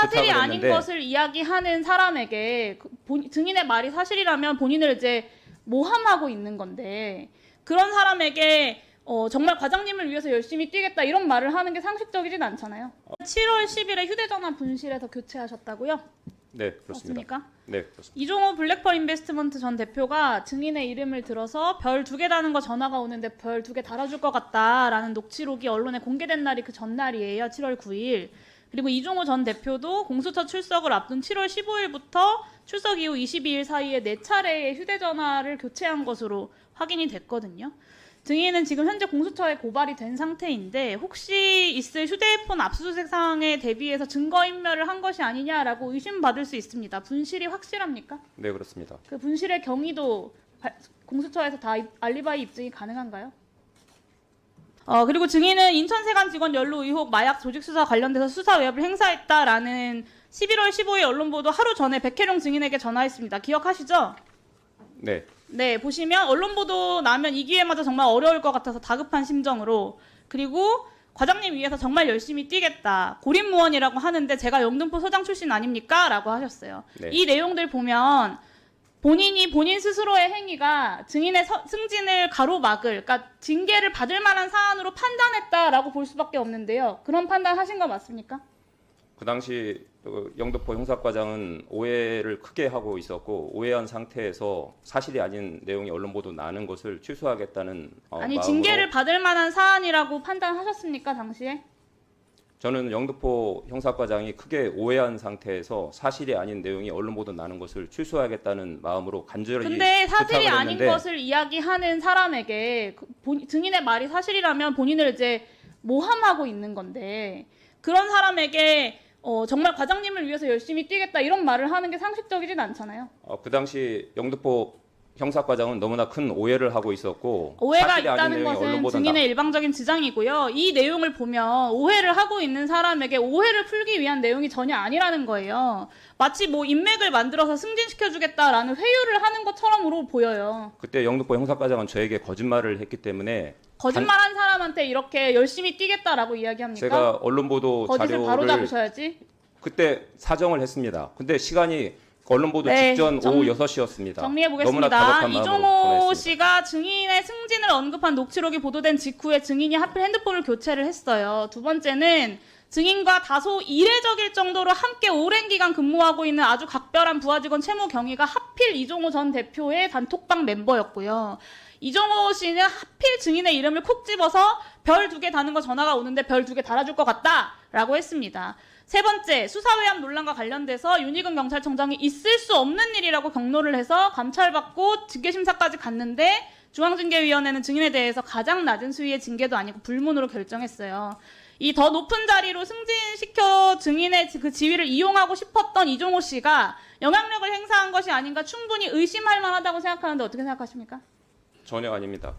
사실이 아닌 했는데 것을 이야기하는 사람에게 그 본- 증인의 말이 사실이라면 본인을 이제 모함하고 있는 건데 그런 사람에게 어, 정말 과장님을 위해서 열심히 뛰겠다 이런 말을 하는 게 상식적이진 않잖아요. 7월 10일에 휴대전화 분실해서 교체하셨다고요? 네 그렇습니다. 맞습니까? 네 그렇습니다. 이종호 블랙펄 인베스트먼트 전 대표가 증인의 이름을 들어서 별 두 개 다는 거 전화가 오는데 별 두 개 달아줄 것 같다라는 녹취록이 언론에 공개된 날이 그 전날이에요. 7월 9일. 그리고 이종호 전 대표도 공수처 출석을 앞둔 7월 15일부터 출석 이후 22일 사이에 네 차례의 휴대전화를 교체한 것으로 확인이 됐거든요. 증인은 지금 현재 공수처에 고발이 된 상태인데 혹시 있을 휴대폰 압수수색 상황에 대비해서 증거인멸을 한 것이 아니냐라고 의심받을 수 있습니다. 분실이 확실합니까? 네 그렇습니다. 그 분실의 경위도 발- 공수처에서 다 입- 알리바이 입증이 가능한가요? 어 그리고 증인은 인천세관 직원 연루 의혹 마약 조직 수사 관련돼서 수사 외압을 행사했다라는 11월 15일 언론 보도 하루 전에 백혜룡 증인에게 전화했습니다. 기억하시죠? 네 네, 보시면 언론 보도 나면 이 기회마저 정말 어려울 것 같아서 다급한 심정으로 그리고 과장님 위해서 정말 열심히 뛰겠다. 고립무원이라고 하는데 제가 영등포 소장 출신 아닙니까? 라고 하셨어요. 네. 이 내용들 보면 본인이 본인 스스로의 행위가 증인의 서- 승진을 가로막을, 그러니까 징계를 받을 만한 사안으로 판단했다라고 볼 수밖에 없는데요. 그런 판단 하신 거 맞습니까? 그 당시 그 영등포 형사과장은 오해를 크게 하고 있었고 오해한 상태에서 사실이 아닌 내용이 언론 보도 나는 것을 취소하겠다는 어, 아니 징계를 받을 만한 사안이라고 판단하셨습니까 당시에? 저는 영등포 형사과장이 크게 오해한 상태에서 사실이 아닌 내용이 언론 보도 나는 것을 취소하겠다는 마음으로 간절히 근데 사실이 부탁을 아닌 했는데 것을 이야기하는 사람에게 그 본- 증인의 말이 사실이라면 본인을 이제 모함하고 있는 건데 그런 사람에게 어, 정말 과장님을 위해서 열심히 뛰겠다 이런 말을 하는 게 상식적이진 않잖아요. 어, 그 당시 영등포 형사과장은 너무나 큰 오해를 하고 있었고 오해가 있다는 것은 증인의 일방적인 주장이고요. 이 내용을 보면 오해를 하고 있는 사람에게 오해를 풀기 위한 내용이 전혀 아니라는 거예요. 마치 뭐 인맥을 만들어서 승진시켜주겠다라는 회유를 하는 것처럼으로 보여요. 그때 영등포 형사과장은 저에게 거짓말을 했기 때문에 거짓말한 사람한테 이렇게 열심히 뛰겠다라고 이야기합니까? 제가 언론 보도 거짓을 바로 자료를 잡으셔야지. 그때 사정을 했습니다. 근데 시간이 언론 보도 네, 직전 정- 오후 6시였습니다. 정리해 보겠습니다. 이종호. 씨가 증인의 승진을 언급한 녹취록이 보도된 직후에 증인이 하필 핸드폰을 교체를 했어요. 두 번째는 증인과 다소 이례적일 정도로 함께 오랜 기간 근무하고 있는 아주 각별한 부하 직원 채무 경위가 하필 이종호 전 대표의 단톡방 멤버였고요. 이종호 씨는 하필 증인의 이름을 콕 집어서 별 두 개 다는 거 전화가 오는데 별 두 개 달아줄 것 같다라고 했습니다. 세 번째, 수사외압 논란과 관련돼서 윤희근 경찰청장이 있을 수 없는 일이라고 경로를 해서 감찰받고 징계심사까지 갔는데 중앙징계위원회는 증인에 대해서 가장 낮은 수위의 징계도 아니고 불문으로 결정했어요. 이 더 높은 자리로 승진시켜 증인의 그 지위를 이용하고 싶었던 이종호 씨가 영향력을 행사한 것이 아닌가 충분히 의심할 만하다고 생각하는데 어떻게 생각하십니까? 전혀 아닙니다.